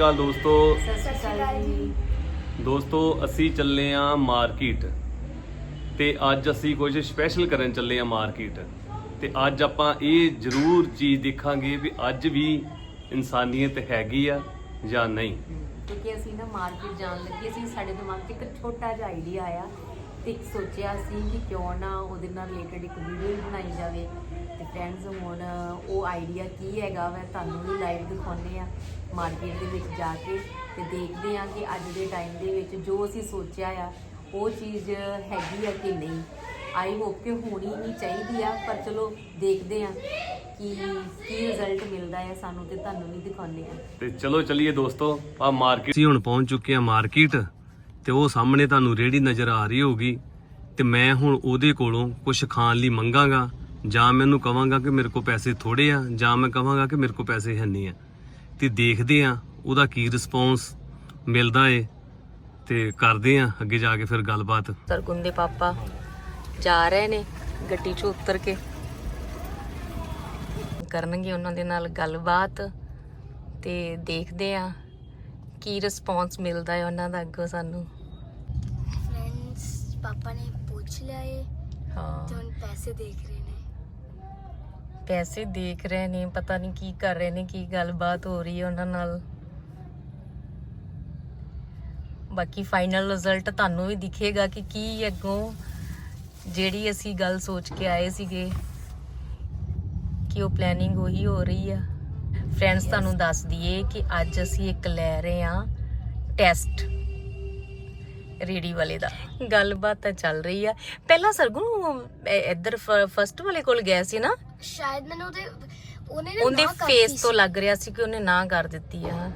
ਕਾਲ ਦੋਸਤੋ। ਸਤਿ ਸ਼੍ਰੀ ਅਕਾਲ ਜੀ। ਦੋਸਤੋ ਅਸੀਂ ਚੱਲੇ ਆ ਮਾਰਕੀਟ। ਤੇ ਅੱਜ ਅਸੀਂ ਕੁਝ ਸਪੈਸ਼ਲ ਕਰਨ ਚੱਲੇ ਆ ਮਾਰਕੀਟ। ਤੇ ਅੱਜ ਆਪਾਂ ਇਹ ਜ਼ਰੂਰ ਚੀਜ਼ ਦੇਖਾਂਗੇ ਵੀ ਅੱਜ ਵੀ ਇਨਸਾਨੀਅਤ ਹੈਗੀ ਆ ਜਾਂ ਨਹੀਂ। ਕਿਉਂਕਿ ਅਸੀਂ ਨਾ ਮਾਰਕੀਟ ਜਾਣ ਲੱਗੇ ਸੀ ਸਾਡੇ ਦਿਮਾਗ 'ਚ ਇੱਕ ਛੋਟਾ ਜਿਹਾ ਆਈਡੀਆ ਆਇਆ ਤੇ ਸੋਚਿਆ ਸੀ ਕਿ ਕਿਉਂ ਨਾ ਉਹਦੇ ਨਾਲ ਰਿਲੇਟਡ ਇੱਕ ਵੀਡੀਓ ਬਣਾਈ ਜਾਵੇ। ਤੇ ਫਰੈਂਡਸ ਹੁਣ ਉਹ ਆਈਡੀਆ ਕੀ ਹੈਗਾ ਵੈ ਤੁਹਾਨੂੰ ਵੀ ਲਾਈਵ ਦਿਖਾਉਂਦੇ ਆ ਮਾਰਕੀਟ ਦੇ ਵਿੱਚ ਜਾ ਕੇ ਤੇ ਦੇਖਦੇ ਆ ਕਿ ਅੱਜ ਦੇ ਟਾਈਮ ਦੇ ਵਿੱਚ ਜੋ ਅਸੀਂ ਸੋਚਿਆ ਆ ਉਹ ਚੀਜ਼ ਹੈਗੀ ਆ ਕਿ ਨਹੀਂ। ਆਈ ਹੋਪ ਕਿ ਹੋਣੀ ਹੀ ਚਾਹੀਦੀ ਆ ਪਰ ਚਲੋ ਦੇਖਦੇ ਆ ਕਿ ਕੀ ਰਿਜ਼ਲਟ ਮਿਲਦਾ ਹੈ ਸਾਨੂੰ ਤੇ ਤੁਹਾਨੂੰ ਵੀ ਦਿਖਾਉਂਦੇ ਆ ਤੇ ਚਲੋ ਚਲਿਏ ਦੋਸਤੋ ਆ ਮਾਰਕੀਟ ਅਸੀਂ ਹੁਣ ਪਹੁੰਚ ਚੁੱਕੇ ਆ ਮਾਰਕੀਟ ਤੇ ਉਹ ਸਾਹਮਣੇ ਤੁਹਾਨੂੰ ਰੇੜੀ ਨਜ਼ਰ ਆ ਰਹੀ ਹੋਗੀ ਤੇ ਮੈਂ ਹੁਣ ਉਹਦੇ ਕੋਲੋਂ ਕੁਝ ਖਾਣ ਲਈ ਮੰਗਾਂਗਾ। ਜਾਂ ਮੈਂ ਉਹਨੂੰ ਕਵਾਂਗਾ ਕਿ ਮੇਰੇ ਕੋਲ ਪੈਸੇ ਥੋੜੇ ਆ ਜਾਂ ਮੈਂ ਕਵਾਂਗਾ ਕਿ ਮੇਰੇ ਕੋਲ ਪੈਸੇ ਹੈ ਨਹੀਂ ਆ। ਤੇ ਦੇਖਦੇ ਆ ਉਹਦਾ ਕੀ ਰਿਸਪੌਂਸ ਮਿਲਦਾ ਏ ਤੇ ਕਰਦੇ ਆ ਅੱਗੇ ਜਾ ਕੇ ਫਿਰ ਗੱਲਬਾਤ। ਸਰਗੁਣ ਪਾਪਾ ਜਾ ਰਹੇ ਨੇ ਗੱਡੀ 'ਚ ਉਤਰ ਕੇ। ਕਰਨਗੇ ਉਹਨਾਂ ਦੇ ਨਾਲ ਗੱਲਬਾਤ ਤੇ ਦੇਖਦੇ ਆ ਕੀ ਰਿਸਪੌਂਸ ਮਿਲਦਾ ਹੈ ਉਹਨਾਂ ਦਾ ਅੱਗੋਂ ਸਾਨੂੰ। ਫਰੈਂਡਸ ਪਾਪਾ ਨੇ ਪੁੱਛ ਲਿਆ ਏ। ਹਾਂ। ਤੇ ਪੈਸੇ ਦੇਖ ਰਹੇ ਪੈਸੇ ਦੇਖ ਰਹੇ ਨੇ ਪਤਾ ਨਹੀਂ ਕੀ ਕਰ ਰਹੇ ਨੇ ਕੀ ਗੱਲਬਾਤ ਹੋ ਰਹੀ ਹੈ ਉਹਨਾਂ ਨਾਲ। ਬਾਕੀ ਫਾਈਨਲ ਰਿਜ਼ਲਟ ਤੁਹਾਨੂੰ ਵੀ ਦਿਖੇਗਾ ਕਿ ਕੀ ਅੱਗੋਂ ਜਿਹੜੀ ਅਸੀਂ ਗੱਲ ਸੋਚ ਕੇ ਆਏ ਸੀਗੇ ਕਿ ਉਹ ਪਲੈਨਿੰਗ ਉਹੀ ਹੋ ਰਹੀ ਆ। ਫਰੈਂਡਸ ਤੁਹਾਨੂੰ ਦੱਸ ਦਈਏ ਕਿ ਅੱਜ ਅਸੀਂ ਇੱਕ ਲੈ ਰਹੇ ਆ ਟੈਸਟ ਰੇੜੀ ਵਾਲੇ ਦਾ। ਗੱਲਬਾਤ ਤਾਂ ਚੱਲ ਰਹੀ ਆ। ਪਹਿਲਾਂ ਸਰਗੁਣ ਇੱਧਰ ਫਸਟ ਵਾਲੇ ਕੋਲ ਗਏ ਸੀ ਨਾ? ਸ਼ਾਇਦ ਮੈਨੂੰ ਉਹਦੇ ਉਹਨੇ ਨਾ ਉਹਦੇ ਫੇਸ ਤੋਂ ਲੱਗ ਰਿਹਾ ਸੀ ਕਿ ਉਹਨੇ ਨਾ ਕਰ ਦਿੱਤੀ ਆ।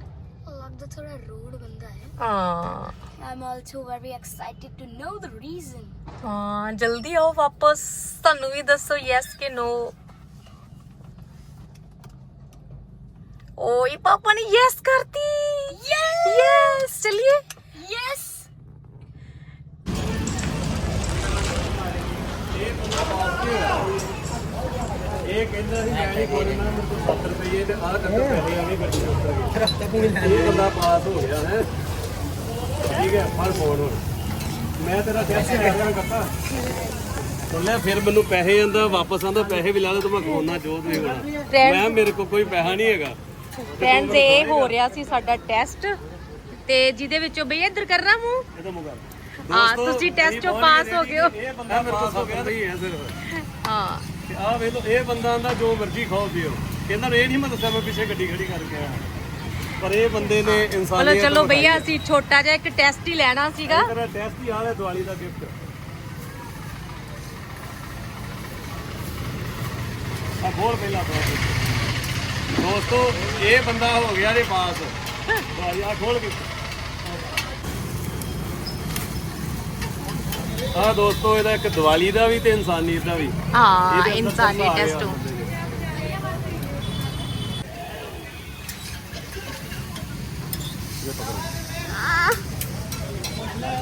ਜਲਦੀ ਆਓ ਵਾਪਸ। ਤੁਹਾਨੂੰ ਵੀ ਦੱਸੋ ਯੈਸ ਕਿ ਨੋ ਓਏ ਪਾਪਾ ਨੇ ਯੈਸ ਕਰਤੀ। ਯੈਸ ਚਲਿਏ। ਯੈਸ ਇਹ ਕਹਿੰਦਾ ਸੀ ਮੈਂ ਨਹੀਂ ਕੋਲ ਨਾ ਮੈਨੂੰ 70 ਰੁਪਏ ਤੇ ਆਹ ਕੱਟ ਪੈਸੇ ਆਣੇ ਗੱਡੀ ਇਹ ਬੰਦਾ ਪਾਸ ਹੋ ਗਿਆ ਹੈ। ਠੀਕ ਹੈ ਫੜ ਫੋਨ ਹੁਣ। ਮੈਂ ਤੇਰਾ ਟੈਸਟ ਕਰਾਂਗਾ ਕੱਟਾ। ਸੁਣਿਆ ਫਿਰ ਮੈਨੂੰ ਪੈਸੇ ਆਂਦਾ ਵਾਪਸ ਆਂਦਾ ਪੈਸੇ ਵੀ ਲਾ ਦੇ ਤੇ ਮੈਂ ਖੋਨਾ ਜੋਤ ਨਹੀਂ ਹੋਣਾ। ਮੈਂ ਮੇਰੇ ਕੋਲ ਕੋਈ ਪੈਸਾ ਨਹੀਂ ਹੈਗਾ। ਫਰੈਂਡਸ ਇਹ ਹੋ ਰਿਹਾ ਸੀ ਸਾਡਾ ਟੈਸਟ ਤੇ ਜਿਹਦੇ ਵਿੱਚੋਂ ਬਈ ਇੱਧਰ ਕਰਨਾ ਮੂੰਹ। ਇਹਦਾ ਮੁਗਾ ਹਾਂ ਤੁਸੀਂ ਟੈਸਟ ਚੋਂ ਪਾਸ ਹੋ ਗਏ ਹੋ। ਇਹ ਬੰਦਾ ਮੇਰੇ ਕੋਲ ਹੋ ਗਿਆ ਨਹੀਂ ਹੈ ਸਿਰਫ। ਹਾਂ। ਤੇ ਆਹ ਵੇਖ ਲਓ ਇਹ ਬੰਦਾ ਆਂਦਾ ਜੋ ਮਰਜ਼ੀ ਖਾਓ ਦਿਓ। ਕਹਿੰਦਾ ਇਹ ਨਹੀਂ ਮੈਂ ਦੱਸਿਆ ਮੈਂ ਪਿੱਛੇ ਗੱਡੀ ਖੜੀ ਕਰਕੇ ਆਇਆ। ਪਰ ਇਹ ਬੰਦੇ ਨੇ ਚਲੋ ਇਨਸਾਨੀਅਤ ਚਲੋ ਵਿਖਾਈ ਭਈਆ। ਅਸੀਂ ਛੋਟਾ ਜਿਹਾ ਇੱਕ ਟੈਸਟ ਹੀ ਲੈਣਾ ਸੀਗਾ। ਤੇਰਾ ਟੈਸਟ ਹੀ ਆ ਰਿਹਾ ਦੀਵਾਲੀ ਦਾ ਗਿਫਟ ਆ ਬੋਲ ਪਹਿਲਾਂ ਤੋਂ ਦੋਸਤੋ ਇਹ ਬੰਦਾ ਹੋ ਗਿਆ ਇਹਦੇ ਪਾਸ ਬਾਜੀ ਆ ਖੋਲ ਕੇ। ਆ ਦੋਸਤੋ ਇਹਦਾ ਇੱਕ ਦੀਵਾਲੀ ਦਾ ਵੀ ਤੇ ਇਨਸਾਨੀਅਤ ਦਾ ਵੀ ਹਾਂ ਇਹਦੇ ਅੰਦਰ ਇਨਸਾਨੀ ਸਭ ਆ ਟੈਸਟ ਗਿਆ।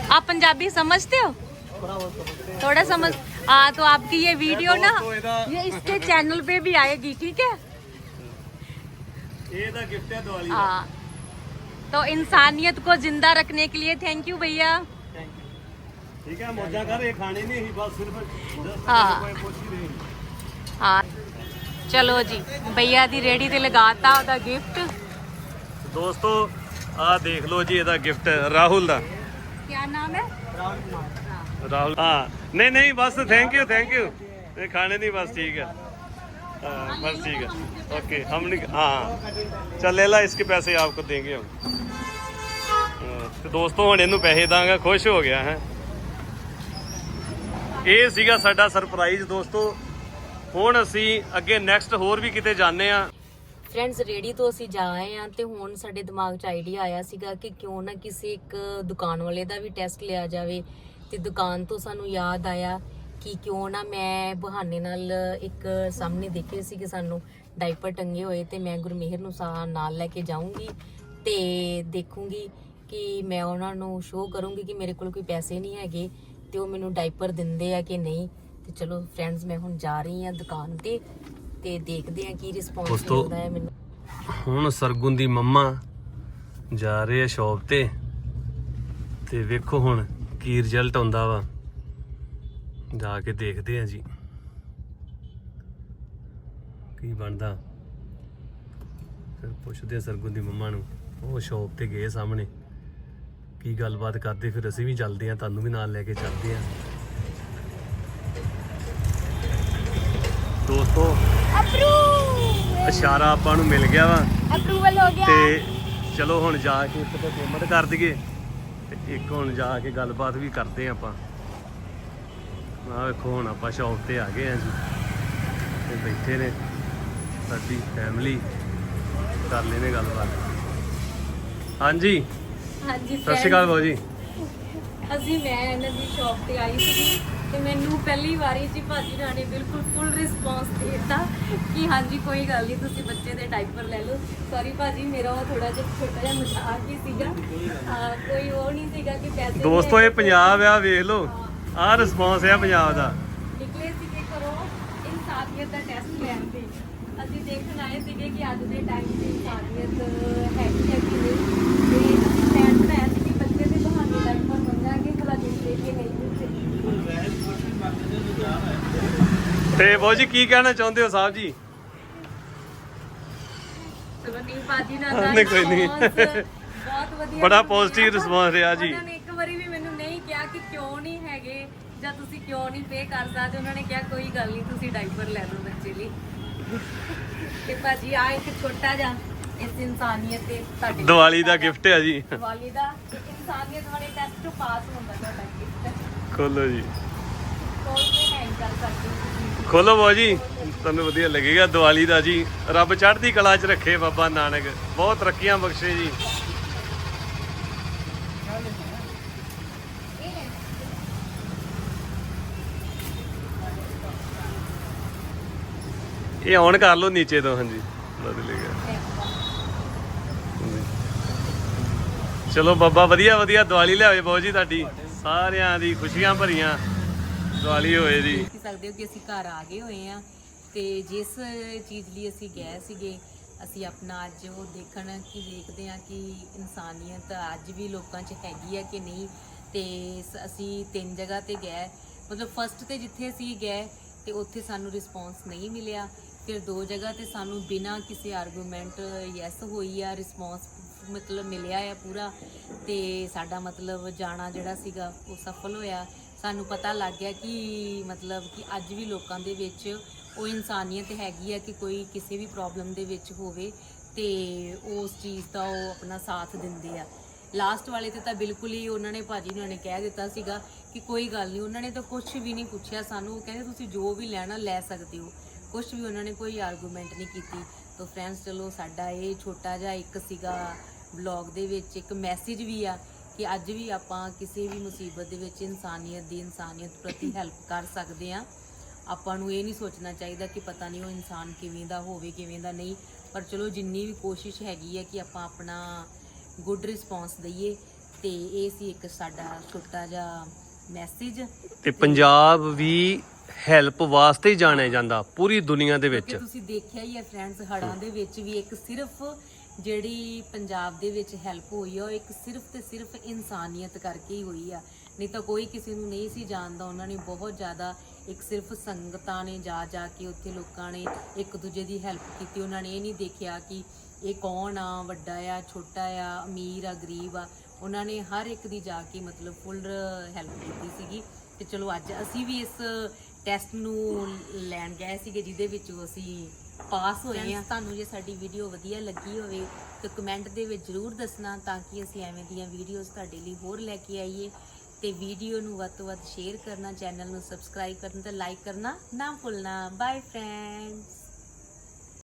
आप पंजाबी समझते हो थोड़ा समझ हाँ तो आपकी ये वीडियो ना दोस्तों, ਇਹਦਾ- ये इसके चैनल पे भी आएगी ठीक है ਇਹਦਾ ਗਿਫਟ ਹੈ ਦੀਵਾਲੀ ਦਾ हाँ तो इंसानियत को जिंदा रखने के लिए थैंक यू भैया ਠੀਕ ਹੈ ਮੋਜਾ ਕਰ ਇਹ ਖਾਣੀ ਨਹੀਂ ਹੀ ਬਸ ਸਿਰਫ ਹਾਂ। ਹਾਂ ਚਲੋ ਜੀ ਬਈਆ ਦੀ ਰੇੜੀ ਤੇ ਲਗਾਤਾ ਉਹਦਾ ਗਿਫਟ ਦੋਸਤੋ ਆ ਦੇਖ ਲਓ ਜੀ ਇਹਦਾ ਗਿਫਟ ਰਾਹੁਲ ਦਾ। ਕੀ ਨਾਮ ਹੈ? ਰਾਹੁਲ ਹਾਂ। ਨਹੀਂ ਨਹੀਂ ਬਸ ਥੈਂਕ ਯੂ ਥੈਂਕ ਯੂ ਇਹ ਖਾਣੇ ਦੀ ਬਸ ਠੀਕ है बस ठीक है ओके हम हाँ चल ले ला इसके ਪੈਸੇ आपको देंगे हम तो दोस्तों हम इनू पैसे दाँगा खुश हो गया है ਇਹ ਸੀਗਾ ਸਾਡਾ ਸਰਪ੍ਰਾਈਜ਼ ਦੋਸਤੋ। ਹੁਣ ਅਸੀਂ ਅੱਗੇ ਨੈਕਸਟ ਹੋਰ ਵੀ ਕਿਤੇ ਜਾਣੇ ਆ ਫਰੈਂਡਸ ਰੇੜੀ ਤੋਂ ਅਸੀਂ ਜਾ ਆਏ ਆ ਤੇ ਹੁਣ ਸਾਡੇ ਦਿਮਾਗ 'ਚ ਆਈਡੀਆ ਆਇਆ ਸੀਗਾ ਕਿ ਕਿਉਂ ਨਾ ਕਿਸੇ ਇੱਕ ਦੁਕਾਨ ਵਾਲੇ ਦਾ ਵੀ ਟੈਸਟ ਲਿਆ ਜਾਵੇ। ਤੇ ਦੁਕਾਨ ਤੋਂ ਸਾਨੂੰ ਯਾਦ ਆਇਆ ਕਿ ਕਿਉਂ ਨਾ ਮੈਂ ਬਹਾਨੇ ਨਾਲ ਇੱਕ ਸਾਹਮਣੇ ਦੇਖੇ ਸੀ ਕਿ ਸਾਨੂੰ ਡਾਈਪਰ ਟੰਗੇ ਹੋਏ ਤੇ ਮੈਂ ਗੁਰਮੇਹਰ ਨੂੰ ਸਾ- ਨਾਲ ਲੈ ਕੇ ਜਾਊਂਗੀ ਤੇ ਦੇਖੂੰਗੀ ਕਿ ਮੈਂ ਉਹਨਾਂ ਨੂੰ ਸ਼ੋਅ ਕਰੂੰਗੀ ਕਿ ਮੇਰੇ ਕੋਲ ਕੋਈ ਪੈਸੇ ਨਹੀਂ ਹੈਗੇ। ਤੇ ਉਹ ਮੈਨੂੰ ਡਾਈਪਰ ਦਿੰਦੇ ਆ ਕਿ ਨਹੀਂ ਤੇ ਚਲੋ ਫਰੈਂਡਸ ਮੈਂ ਹੁਣ ਜਾ ਰਹੀ ਆ ਦੁਕਾਨ ਤੇ ਤੇ ਦੇਖਦੇ ਆ ਕੀ ਰਿਸਪੌਂਸ ਦੋਸਤੋ, ਮਿਲਦਾ ਹੈ ਮੈਨੂੰ। ਹੁਣ ਸਰਗੁਣ ਦੀ ਮੰਮਾ ਜਾ ਰਹੇ ਆ ਸ਼ੌਪ ਤੇ ਤੇ ਵੇਖੋ ਹੁਣ ਕੀ ਰਿਜ਼ਲਟ ਆਉਂਦਾ ਵਾ। ਜਾ ਕੇ ਦੇਖਦੇ ਆ ਜੀ। ਕੀ ਬਣਦਾ? ਫਿਰ ਪੁੱਛਦੇ ਆ ਸਰਗੁਣ ਦੀ ਮੰਮਾ ਨੂੰ ਉਹ ਸ਼ੌਪ ਤੇ ਗਏ ਸਾਹਮਣੇ। ਕੀ ਗੱਲਬਾਤ ਕਰਦੇ ਫਿਰ ਅਸੀਂ ਵੀ ਚੱਲਦੇ ਆ ਤੁਹਾਨੂੰ ਵੀ ਨਾਲ ਲੈ ਕੇ ਚੱਲਦੇ ਆ ਦੋਸਤੋ ਅਪਰੂਵ ਇਸ਼ਾਰਾ ਆਪਾਂ ਨੂੰ ਮਿਲ ਗਿਆ ਵਾ। ਅਪਰੂਵਲ ਹੋ ਗਿਆ। ਤੇ ਚਲੋ ਹੁਣ ਜਾ ਕੇ ਇੱਕ ਤਾਂ ਪੇਮੈਂਟ ਕਰ ਦਈਏ ਤੇ ਇੱਕ ਹੁਣ ਜਾ ਕੇ ਗੱਲਬਾਤ ਵੀ ਕਰਦੇ ਆ ਆਪਾਂ। ਆਹ ਵੇਖੋ ਹੁਣ ਆਪਾਂ ਸ਼ੌਪ ਤੇ ਆ ਗਏ ਆ ਜੀ। ਤੇ ਬੈਠੇ ਨੇ ਸਾਡੀ ਫੈਮਿਲੀ ਕਰ ਲੈਨੇ ਗੱਲਬਾਤ। ਹਾਂਜੀ। ਹਾਂਜੀ ਸਤਿ ਸ਼੍ਰੀ ਅਕਾਲ ਬਾਊ ਜੀ। ਅਸੀਂ ਮੈਂ ਇਹਨਾਂ ਦੀ ਸ਼ਾਪ ਤੇ ਆਈ ਸੀ ਤੇ ਮੈਨੂੰ ਪਹਿਲੀ ਵਾਰੀ ਜੀ ਭਾਜੀ ਨੇ ਬਿਲਕੁਲ ਫੁੱਲ ਰਿਸਪੌਂਸ ਦਿੱਤਾ ਕਿ ਹਾਂਜੀ ਕੋਈ ਗੱਲ ਨਹੀਂ ਤੁਸੀਂ ਬੱਚੇ ਦੇ ਡਾਈਪਰ ਲੈ ਲਓ। ਸੌਰੀ ਭਾਜੀ ਮੇਰਾ ਉਹ ਥੋੜਾ ਜਿਹਾ ਛੋਟਾ ਜਿਹਾ ਮਜ਼ਾਕ ਹੀ ਸੀਗਾ। ਹਾਂ, ਕੋਈ ਉਹ ਨਹੀਂ ਸੀਗਾ ਕਿ ਪੈਸੇ ਦੋਸਤੋ ਇਹ ਪੰਜਾਬ ਆ ਵੇਖ ਲਓ। ਆਹ ਰਿਸਪੌਂਸ ਆ ਪੰਜਾਬ ਦਾ। ਨਿਕਲੇ ਸੀਗੇ ਕਰੋ ਇਨਸਾਨੀਅਤ ਦਾ ਟੈਸਟ ਲੈਣ ਦੇ ਅਸੀਂ ਦੇਖਣ ਆਏ ਸੀਗੇ ਕਿ ਅੱਜ ਦੇ ਟਾਈਮ 'ਤੇ ਇਨਸਾਨੀਅਤ ਹੈਗੀ ਹੈ ਕਿ ਨਹੀਂ ਤੇ ਅਸੀਂ ਪਲਾਨ ਬਣਾਇਆ ਸੀ ਕਿ ਬੱਚੇ ਦੇ ਬਹਾਨੇ ਡਾਈਪਰ ਮੰਗਾਂਗੇ ਭਲਾ ਦੇਖ ਲੈ ਕੇ ਨਹੀਂ ਕੁਝ ਤੇ ਬਾਊ ਜੀ ਕੀ ਕਹਿਣਾ ਚਾਹੁੰਦੇ ਹੋ ਸਾਹਿਬ ਜੀ? ਨਹੀਂ ਬਾਜੀ ਨਾਲ ਹਾਂ, ਦਾ ਨਹੀਂ, ਕੋਈ ਨਹੀਂ। response ਬਹੁਤ ਵਧੀਆ ਬੜਾ ਰਿਹਾ। positive response ਰਿਹਾ ਜੀ। ਉਹਨਾਂ ਨੇ ਇੱਕ ਵਾਰੀ ਵੀ ਮੈਨੂੰ ਨਹੀਂ ਕਿਹਾ ਕਿ ਕਿਉਂ ਨਹੀਂ ਹੈਗੇ ਜਾਂ ਤੁਸੀਂ ਕਿਉਂ ਨਹੀਂ ਪੇ ਕਰ ਸਕਦੇ। ਉਹਨਾਂ ਨੇ ਕਿਹਾ ਕੋਈ ਗੱਲ ਨਹੀਂ ਤੁਸੀਂ ਡਾਈਪਰ ਲੈ ਲਓ ਬੱਚੇ ਲਈ। ਤੇ ਭਾਜੀ ਆ ਇੱਕ ਛੋਟਾ ਜਿਹਾ ਇਸ ਇਨਸਾਨੀਅਤ ਤੇ ਤੁਹਾਡੇ ਦੀਵਾਲੀ ਦਾ ਗਿਫਟ ਆ ਜੀ। ਦੀਵਾਲੀ ਦਾ। ਇਨਸਾਨੀਅਤ ਵਾਲੇ ਟੈਸਟ ਤੋਂ ਪਾਸ ਹੁੰਦਾ ਤੁਹਾਡਾ ਗਿਫਟ ਖੋਲੋ ਜੀ। ਖੋਲੋ ਬਾਊ ਜੀ। ਤੁਹਾਨੂੰ ਵਧੀਆ ਲੱਗੇਗਾ ਦੀਵਾਲੀ ਦਾ ਜੀ। ਰੱਬ ਚੜ੍ਹਦੀ ਕਲਾ 'ਚ ਰੱਖੇ ਬਾਬਾ ਨਾਨਕ। ਬਹੁਤ ਤਰੱਕੀਆਂ ਬਖਸ਼ੇ ਜੀ। ਇਹ ਔਨ ਕਰ ਲਓ ਨੀਚੇ ਤੋਂ, ਹਾਂਜੀ। ਬਦਲ ਗਿਆ ਚਲੋ ਬਾਬਾ ਵਧੀਆ ਵਧੀਆ ਦੀਵਾਲੀ ਲਿਆਵੇ ਬਾਊ ਜੀ ਤੁਹਾਡੀ। ਸਾਰਿਆਂ ਦੀ ਖੁਸ਼ੀਆਂ ਭਰੀਆਂ। ਦੀਵਾਲੀ ਹੋਏ ਜੀ ਦੇਖ ਹੀ ਸਕਦੇ ਹੋ ਕਿ ਅਸੀਂ ਘਰ ਆ ਗਏ ਹੋਏ ਆ ਤੇ ਜਿਸ ਚੀਜ਼ ਲਈ ਅਸੀਂ ਗਏ ਸੀਗੇ, ਅਸੀਂ ਆਪਣਾ ਅੱਜ ਉਹ ਦੇਖਣ ਕਿ ਦੇਖਦੇ ਆ ਕਿ ਇਨਸਾਨੀਅਤ ਅੱਜ ਵੀ ਲੋਕਾਂ 'ਚ ਹੈਗੀ ਆ ਕਿ ਨਹੀਂ। ਤੇ ਸ- ਅਸੀਂ ਤਿੰਨ ਜਗ੍ਹਾ ਤੇ ਗਏ। ਮਤਲਬ ਫਸਟ ਤੇ ਜਿੱਥੇ ਅਸੀਂ ਗਏ ਤੇ ਉੱਥੇ ਸਾਨੂੰ ਰਿਸਪੌਂਸ ਨਹੀਂ ਮਿਲਿਆ। ਫਿਰ ਦੋ ਜਗ੍ਹਾ ਤੇ ਸਾਨੂੰ ਬਿਨਾਂ ਕਿਸੇ ਆਰਗੂਮੈਂਟ ਯੈਸ ਹੋਈ ਆ ਰਿਸਪੌਂਸ ਮਤਲਬ ਮਿਲਿਆ ਆ ਪੂਰਾ। ਤੇ ਸਾਡਾ ਮਤਲਬ ਜਾਣਾ ਜਿਹੜਾ ਸੀਗਾ ਉਹ ਸਫਲ ਹੋਇਆ। ਸਾਨੂੰ ਪਤਾ ਲੱਗ ਗਿਆ ਕਿ ਮਤਲਬ ਕਿ ਅੱਜ ਵੀ ਲੋਕਾਂ ਦੇ ਵਿੱਚ ਉਹ ਇਨਸਾਨੀਅਤ ਹੈਗੀ ਆ ਕਿ ਕੋਈ ਕਿਸੇ ਵੀ ਪ੍ਰੋਬਲਮ ਦੇ ਵਿੱਚ ਹੋਵੇ ਤੇ ਉਸ ਚੀਜ਼ ਦਾ ਉਹ ਆਪਣਾ ਸਾਥ ਦਿੰਦੇ ਆ। ਲਾਸਟ ਵਾਲੇ ਤੇ ਤਾਂ ਬਿਲਕੁਲ ਹੀ ਉਹਨਾਂ ਨੇ ਭਾਜੀ ਨੇ ਕਹਿ ਦਿੱਤਾ ਸੀਗਾ ਕਿ ਕੋਈ ਗੱਲ ਨਹੀਂ, ਉਹਨਾਂ ਨੇ ਤਾਂ ਕੁਝ ਵੀ ਨਹੀਂ ਪੁੱਛਿਆ ਸਾਨੂੰ, ਉਹ ਕਹਿੰਦੇ ਤੁਸੀਂ ਜੋ ਵੀ ਲੈਣਾ ਲੈ ਸਕਦੇ ਹੋ। ਕੁਝ ਵੀ ਉਹਨਾਂ ਨੇ ਕੋਈ ਆਰਗੂਮੈਂਟ ਨਹੀਂ ਕੀਤੀ। ਤਾਂ ਫਰੈਂਡਸ ਚਲੋ ਸਾਡਾ ਇਹ ਛੋਟਾ ਜਿਹਾ ਇੱਕ ਸੀਗਾ ਵਲੌਗ ਦੇ ਵਿੱਚ ਇੱਕ ਮੈਸੇਜ ਵੀ ਆ ਕਿ ਅੱਜ ਵੀ ਆਪਾਂ ਕਿਸੇ ਵੀ ਮੁਸੀਬਤ ਦੇ ਵਿੱਚ ਇਨਸਾਨੀਅਤ ਦੀ ਇਨਸਾਨੀਅਤ ਪ੍ਰਤੀ ਹੈਲਪ ਕਰ ਸਕਦੇ ਆ ਆਪਾਂ ਨੂੰ ਇਹ ਨਹੀਂ ਸੋਚਣਾ ਚਾਹੀਦਾ ਕਿ ਪਤਾ ਨਹੀਂ ਉਹ ਇਨਸਾਨ ਕਿਵੇਂ ਦਾ ਹੋਵੇ ਕਿਵੇਂ ਦਾ ਨਹੀਂ। ਪਰ ਚਲੋ ਜਿੰਨੀ ਵੀ ਕੋਸ਼ਿਸ਼ ਹੈਗੀ ਹੈ ਕਿ ਆਪਾਂ ਆਪਣਾ ਗੁੱਡ ਰਿਸਪੌਂਸ ਦਈਏ ਤੇ ਇਹ ਸੀ ਇੱਕ ਸਾਡਾ ਛੋਟਾ ਜਿਹਾ ਮੈਸੇਜ ਤੇ ਪੰਜਾਬ ਵੀ ਹੈਲਪ ਵਾਸਤੇ ਹੀ ਜਾਣਿਆ ਜਾਂਦਾ ਪੂਰੀ ਦੁਨੀਆ ਦੇ ਵਿੱਚ। ਤੁਸੀਂ ਦੇਖਿਆ ਹੀ ਹੈ ਫਰੈਂਡਸ ਹੜਾਂ ਦੇ ਵਿੱਚ ਵੀ ਇੱਕ ਸਿਰਫ ਜਿਹੜੀ ਪੰਜਾਬ ਦੇ ਵਿੱਚ ਹੈਲਪ ਹੋਈ ਆ, ਉਹ ਇੱਕ ਸਿਰਫ ਤੇ ਸਿਰਫ ਇਨਸਾਨੀਅਤ ਕਰਕੇ ਹੀ ਹੋਈ ਆ। ਨਹੀਂ ਤਾਂ ਕੋਈ ਕਿਸੇ ਨੂੰ ਨਹੀਂ ਸੀ ਜਾਣਦਾ, ਉਹਨਾਂ ਨੇ ਬਹੁਤ ਜ਼ਿਆਦਾ ਇੱਕ ਸਿਰਫ ਸੰਗਤਾਂ ਨੇ ਜਾ ਜਾ ਕੇ ਉੱਥੇ ਲੋਕਾਂ ਨੇ ਇੱਕ ਦੂਜੇ ਦੀ ਹੈਲਪ ਕੀਤੀ। ਉਹਨਾਂ ਨੇ ਇਹ ਨਹੀਂ ਦੇਖਿਆ ਕਿ ਇਹ ਕੌਣ ਆ, ਵੱਡਾ ਆ, ਛੋਟਾ ਆ, ਅਮੀਰ ਆ, ਗਰੀਬ ਆ। ਉਹਨਾਂ ਨੇ ਹਰ ਇੱਕ ਦੀ ਜਾ ਕੇ ਮਤਲਬ ਫੁੱਲ ਹੈਲਪ ਕੀਤੀ ਸੀਗੀ। ਤੇ ਚਲੋ ਅੱਜ ਅਸੀਂ ਵੀ ਇਸ ਟੈਸਟ ਨੂੰ ਲੈਣ ਗਏ ਸੀਗੇ, ਜਿਹਦੇ ਵਿੱਚ ਅਸੀਂ ਪਾਸ ਹੋਏ ਆ। ਤੁਹਾਨੂੰ ਜੇ ਸਾਡੀ ਵੀਡੀਓ ਵਧੀਆ ਲੱਗੀ ਹੋਵੇ ਤਾਂ ਕਮੈਂਟ ਦੇ ਵਿੱਚ ਜਰੂਰ ਦੱਸਣਾ ਤਾਂ ਕਿ ਅਸੀਂ ਐਵੇਂ ਦੀਆਂ ਵੀਡੀਓਜ਼ ਤੁਹਾਡੇ ਲਈ ਹੋਰ ਲੈ ਕੇ ਆਈਏ। ਤੇ ਵੀਡੀਓ ਨੂੰ ਵੱਧ ਤੋਂ ਵੱਧ ਸ਼ੇਅਰ ਕਰਨਾ ਚੈਨਲ ਨੂੰ ਸਬਸਕ੍ਰਾਈਬ ਕਰਨਾ ਤੇ ਲਾਈਕ ਕਰਨਾ ਨਾ ਭੁੱਲਣਾ। Bye friends